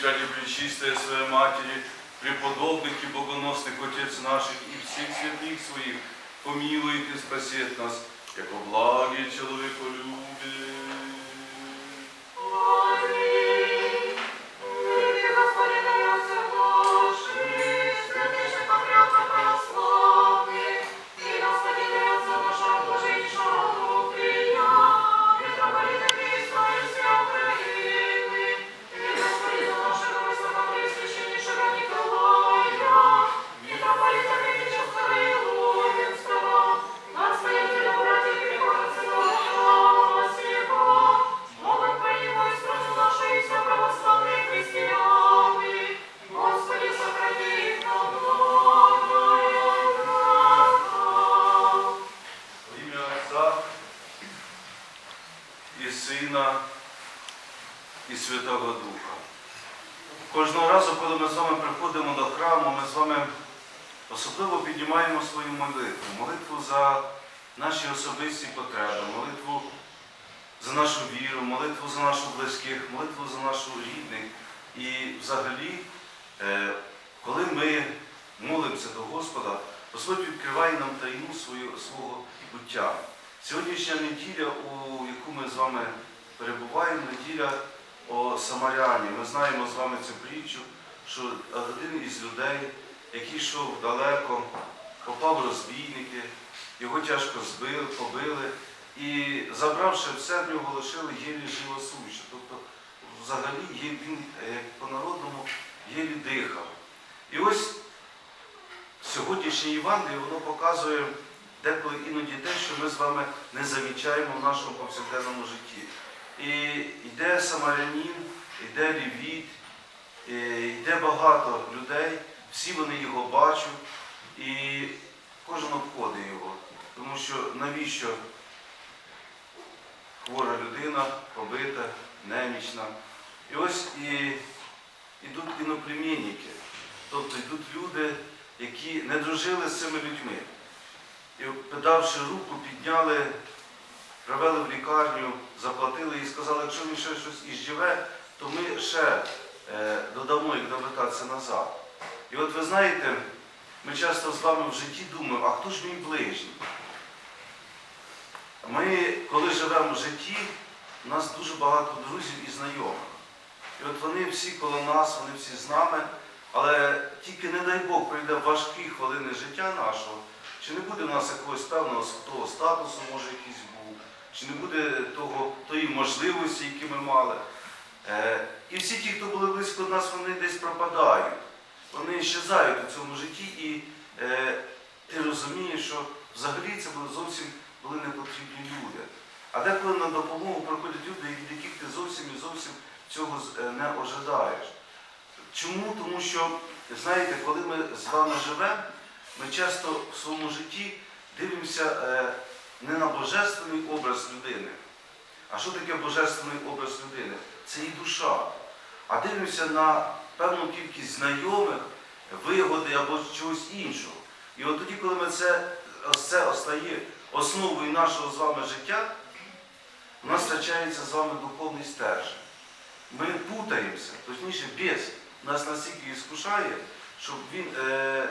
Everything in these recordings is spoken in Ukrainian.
ради Пречистая Своей Матери, преподобных и богоносных Отец наших и всех святых своих, помилует и спасет нас, яко благие человеколюбие. Господи, Святого Духа. Кожного разу, коли ми з вами приходимо до храму, ми з вами особливо піднімаємо свою молитву, молитву за наші особисті потреби, молитву за нашу віру, молитву за наших близьких, молитву за наших рідних. І взагалі, е, коли ми молимося до Господа, Господь відкриває нам свою, свого буття. Сьогоднішня неділя, у яку ми з вами перебуваємо, неділя о Самаряні. Ми знаємо з вами цю притчу, що один із людей, який йшов далеко, попав розбійники, його тяжко збили, побили, і забравши все, в нього лишили єлі живосуща. Тобто, взагалі, він е, по-народному єлі дихав. І ось сьогоднішнє Євангеліє, воно показує деколи іноді те, що ми з вами не замічаємо в нашому повсякденному житті. І йде самарянин, йде лівіт, йде багато людей, всі вони його бачать, і кожен обходить його. Тому що навіщо хвора людина, побита, немічна. І ось і йдуть іноплемінники, тобто йдуть люди, які не дружили з цими людьми. І подавши руку, підняли, привели в лікарню, заплатили і сказали, якщо він ще щось і живе, то ми ще е, додамо їх довертатися назад. І от ви знаєте, ми часто з вами в житті думаємо, а хто ж мій ближній? Ми, коли живемо в житті, у нас дуже багато друзів і знайомих. І от вони всі коло нас, вони всі з нами, але тільки не дай Бог прийде важкі хвилини життя нашого, чи не буде у нас якогось певного статусу, може якийсь чи не буде того, тої можливості, які ми мали. Е, і всі ті, хто були близько нас, вони десь пропадають. Вони щезають у цьому житті, і е, ти розумієш, що взагалі це були зовсім були непотрібні люди. А деколи на допомогу приходять люди, від яких ти зовсім і зовсім цього е, не ожидаєш. Чому? Тому що, знаєте, коли ми з вами живемо, ми часто в своєму житті дивимося е, не на божественний образ людини. А що таке божественний образ людини? Це і душа. А дивимося на певну кількість знайомих, вигоди або чогось іншого. І от тоді, коли ми це, це остає основою нашого з вами життя, у нас втрачається з вами духовний стержень. Ми путаємося, точніше, біс нас настільки іскушає, щоб він е,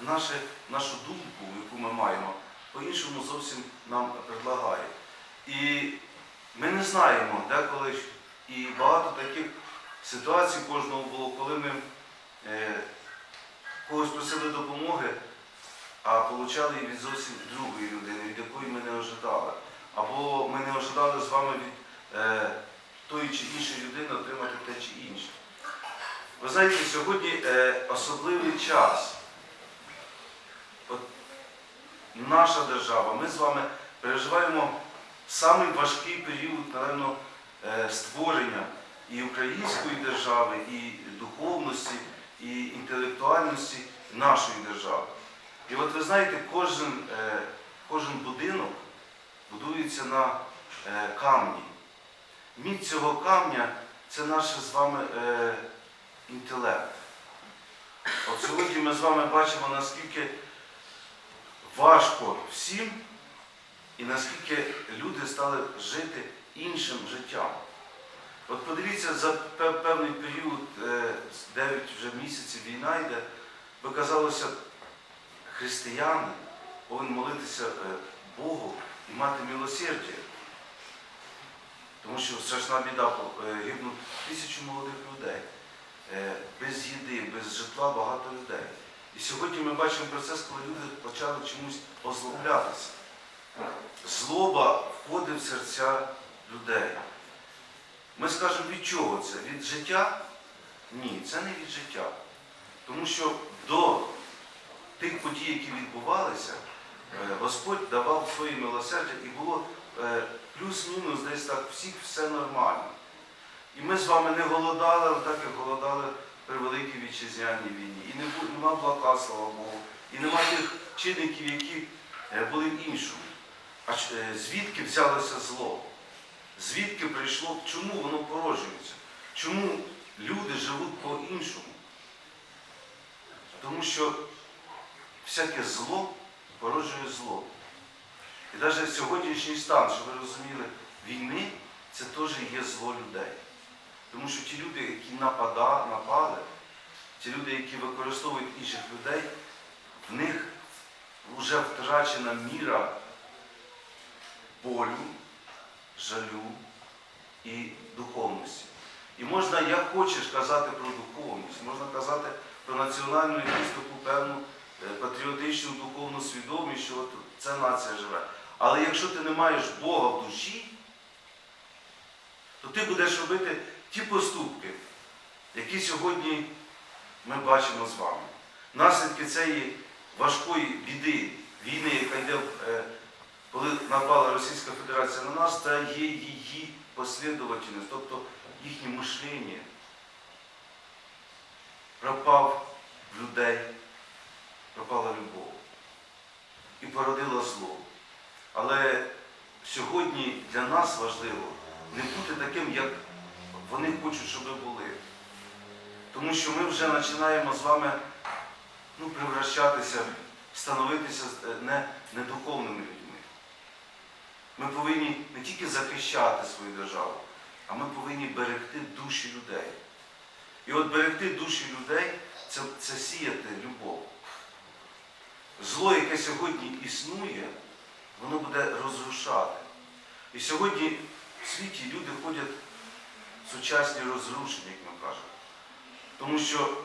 наше, нашу думку, яку ми маємо, по-іншому зовсім нам предлагає. І ми не знаємо, деколи і багато таких ситуацій кожного було, коли ми е, когось просили допомоги, а її від зовсім другої людини, від якої ми не ожидали. Або ми не ожидали з вами від е, тої чи іншої людини отримати те чи інше. Ви знаєте, сьогодні е, особливий час. От наша держава, ми з вами переживаємо самий важкий період, напевно, е, створення і української держави, і духовності, і інтелектуальності нашої держави. І от ви знаєте, кожен, е, кожен будинок будується на е, камні. Міць цього камня це наш з вами інтелект. От сьогодні ми з вами бачимо, наскільки важко всім і наскільки люди стали жити іншим життям. От подивіться, за певний період, е, 9 вже місяців війна йде, виказалося, християни повинні молитися е, Богу і мати милосердя. Тому що страшна біда, е, гибнуть тисячі молодих людей. Е, Без їди, без житла багато людей. І сьогодні ми бачимо процес, коли люди почали чомусь озлоблятися. Злоба входить в серця людей. Ми скажемо, від чого це? Від життя? Ні, це не від життя. Тому що до тих подій, які відбувалися, е, Господь давав своє милосердя і було е, плюс-мінус десь так всіх все нормально. І ми з вами не голодали, так як голодали вітчизняній війні. І нема блока, слава Богу, і нема тих чинників, які е, були в іншому. А е, звідки взялося зло? Звідки прийшло, чому воно породжується? Чому люди живуть по-іншому? Тому що всяке зло породжує зло. І навіть сьогоднішній стан, щоб ви розуміли, війни це теж є зло людей. Тому що ті люди, які напада, напали, ті люди, які використовують інших людей, в них вже втрачена міра болю, жалю і духовності. І можна, як хочеш, казати про духовність, можна казати про національну якусь таку певну е, патріотичну духовну свідомість, що от ця нація живе. Але якщо ти не маєш Бога в душі, то ти будеш робити ті поступки, які сьогодні ми бачимо з вами. Наслідки цієї важкої біди, війни, яка йде, е, коли напала Російська Федерація на нас, це є її послідовательність, тобто їхнє мишлення. Пропав в людей, пропала любов і породила зло. Але сьогодні для нас важливо не бути таким, як вони хочуть, щоб ми були. Тому що ми вже починаємо з вами ну, превращатися, становитися е, не, не духовними людьми. Ми повинні не тільки захищати свою державу, а ми повинні берегти душі людей. І от берегти душі людей це, це сіяти любов. Зло, яке сьогодні існує, воно буде розрушати. І сьогодні в світі люди ходять сучасні розрушення, як ми кажемо. Тому що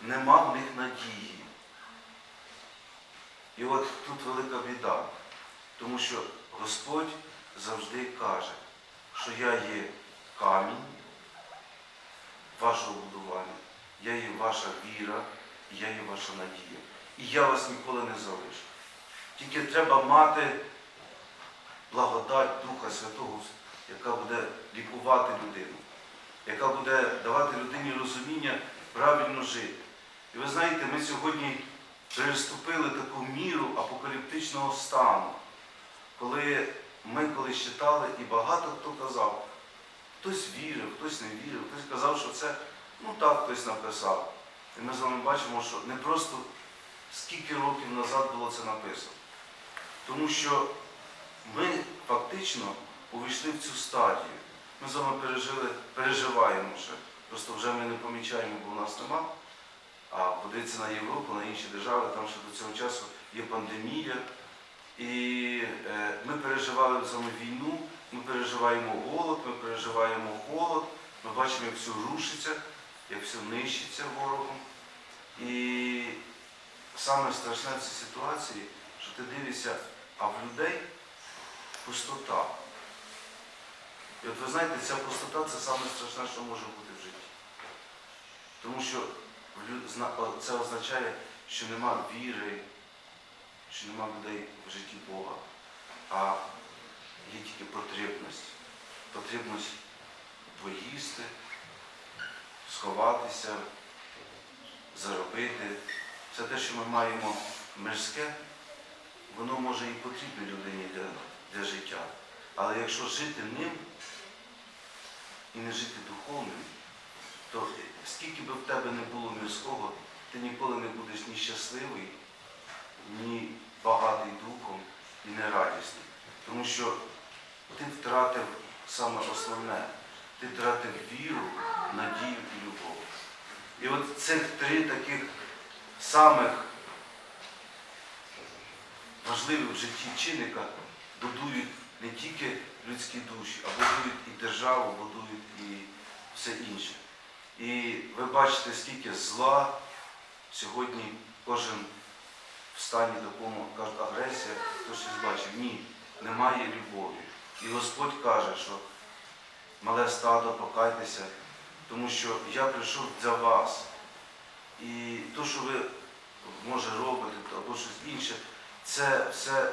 нема в них надії. І от тут велика біда. Тому що Господь завжди каже, що я є камінь вашого будування, я є ваша віра, я є ваша надія. І я вас ніколи не залишу. Тільки треба мати благодать Духа Святого, яка буде лікувати людину, яка буде давати людині розуміння правильно жити. І ви знаєте, ми сьогодні переступили таку міру апокаліптичного стану, коли ми колись читали, і багато хто казав, хтось вірив, хтось не вірив, хтось казав, що це ну так хтось написав. І ми з вами бачимо, що не просто скільки років назад було це написано. Тому що ми фактично увійшли в цю стадію. Ми з вами пережили, переживаємо ще. Просто вже ми не помічаємо, бо в нас нема. А подивитися на Європу, на інші держави, там ще до цього часу є пандемія. І е, ми переживали з вами війну, ми переживаємо голод, ми переживаємо холод, ми бачимо, як все рушиться, як все нищиться ворогом. І саме страшне в цій ситуації, що ти дивишся, а в людей пустота. І от ви знаєте, ця пустота це саме страшне, що може бути в житті. Тому що це означає, що нема віри, що нема людей в житті Бога, а є тільки потребність. Потребність поїсти, сховатися, заробити. Це те, що ми маємо мирське, воно може і потрібне людині для, для життя. Але якщо жити ним і не жити духовним, то скільки би в тебе не було мирського, ти ніколи не будеш ні щасливий, ні багатий духом, і не радісний. Тому що ти втратив саме основне. ти втратив віру, надію і любов. І от цих три таких самих важливих в житті чинника будують не тільки людські душі, а будують і державу, будують і все інше. І ви бачите, скільки зла сьогодні кожен в стані такому каже, агресія, хто щось бачив. Ні, немає любові. І Господь каже, що мале стадо, покайтеся, тому що я прийшов для вас. І то, що ви може робите, або щось інше, це все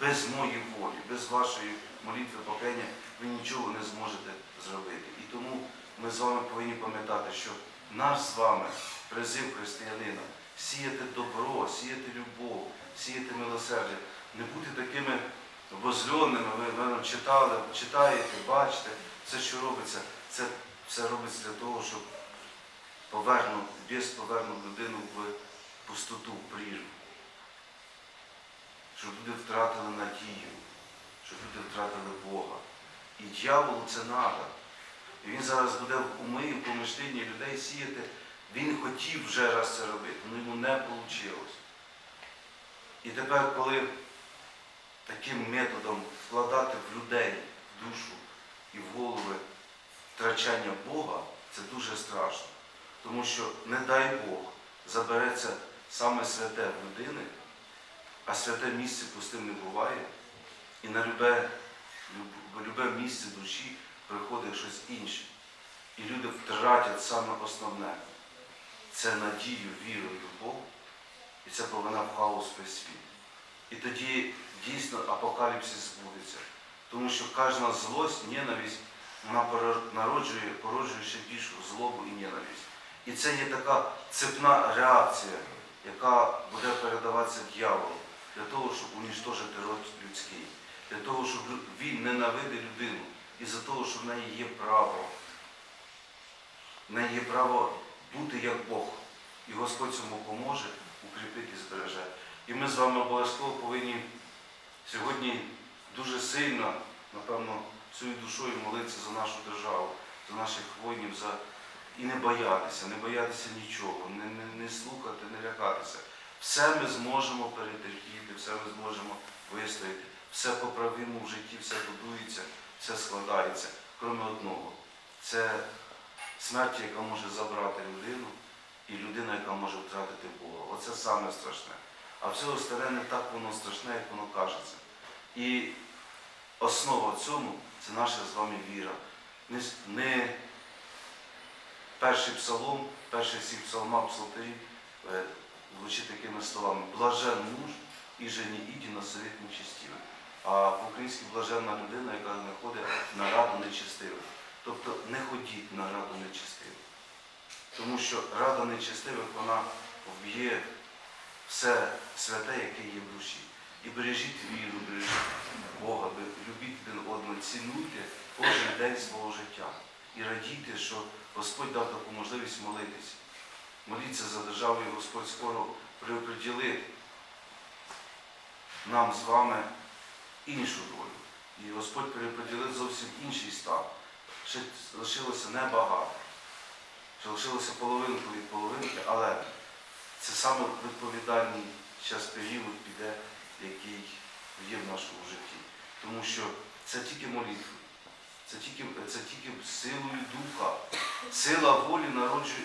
без моєї волі, без вашої молитви, покаяння ви нічого не зможете зробити. І тому ми з вами повинні пам'ятати, що наш з вами призив християнина сіяти добро, сіяти любов, сіяти милосердя, не бути такими обозльоними, ви, нам читали, читаєте, бачите, все, що робиться, це все робиться для того, щоб повернув, біс повернув людину в пустоту, в прірву. Щоб люди втратили надію, щоб люди втратили Бога. І дьяволу це треба. І він зараз буде в уми в помишленні людей сіяти. Він хотів вже раз це робити, але йому не вийшло. І тепер, коли таким методом вкладати в людей в душу і в голови втрачання Бога, це дуже страшно. Тому що, не дай Бог, забереться саме святе в людини, а святе місце пустим не буває, і на любе, люб- любе місце душі приходить щось інше. І люди втратять саме основне це надію, віру, любов, і це повинна в хаос весь світ. І тоді дійсно апокаліпсис збудеться. Тому що кожна злость, ненависть, вона народжує, породжує ще більшу злобу і ненависть. І це є така цепна реакція, яка буде передаватися дьяволу для того, щоб уніштожити род людський, для того, щоб він ненавидив людину, і за того, що в неї є право. В неї є право бути як Бог. І Господь цьому поможе, укріпить і збереже. І ми з вами обов'язково повинні сьогодні дуже сильно, напевно, своєю душою молитися за нашу державу, за наших воїнів, за... і не боятися, не боятися нічого, не, не, не слухати, не лякатися. Все ми зможемо перетерпіти, все ми зможемо вистояти, все поправимо в житті, все будується, все складається, крім одного. Це смерть, яка може забрати людину, і людина, яка може втратити Бога. Оце саме страшне. А все остальне не так воно страшне, як воно кажеться. І основа цьому це наша з вами віра. Не, не перший псалом, перший всіх псалма псалтирів е, звучить такими словами блажен муж і жені іді на совет нечестивих. А по-українськи блаженна людина, яка не ходить на раду нечестивих. Тобто не ходіть на раду нечестивих. Тому що рада нечестивих, вона вб'є все святе, яке є в душі. І бережіть віру, бережіть Бога, любіть один одного, цінуйте кожен день свого життя. І радійте, що Господь дав таку можливість молитися. Моліться за державу, і Господь скоро приоприділить нам з вами іншу долю. І Господь переподілив зовсім інший стан. Ще лишилося небагато. Ще лишилося половинку від половинки, але це саме відповідальний час період піде, який є в нашому житті. Тому що це тільки молитва, це тільки, це тільки силою духа. Сила волі народжує,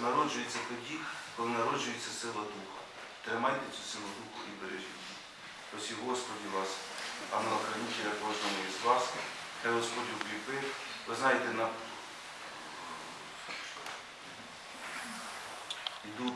народжується тоді, коли народжується сила духа. Тримайте цю силу духу і бережіть. Просі Господі вас, ангела хранителя кожному із вас, хай Господь укріпив. Ви знаєте, на йдуть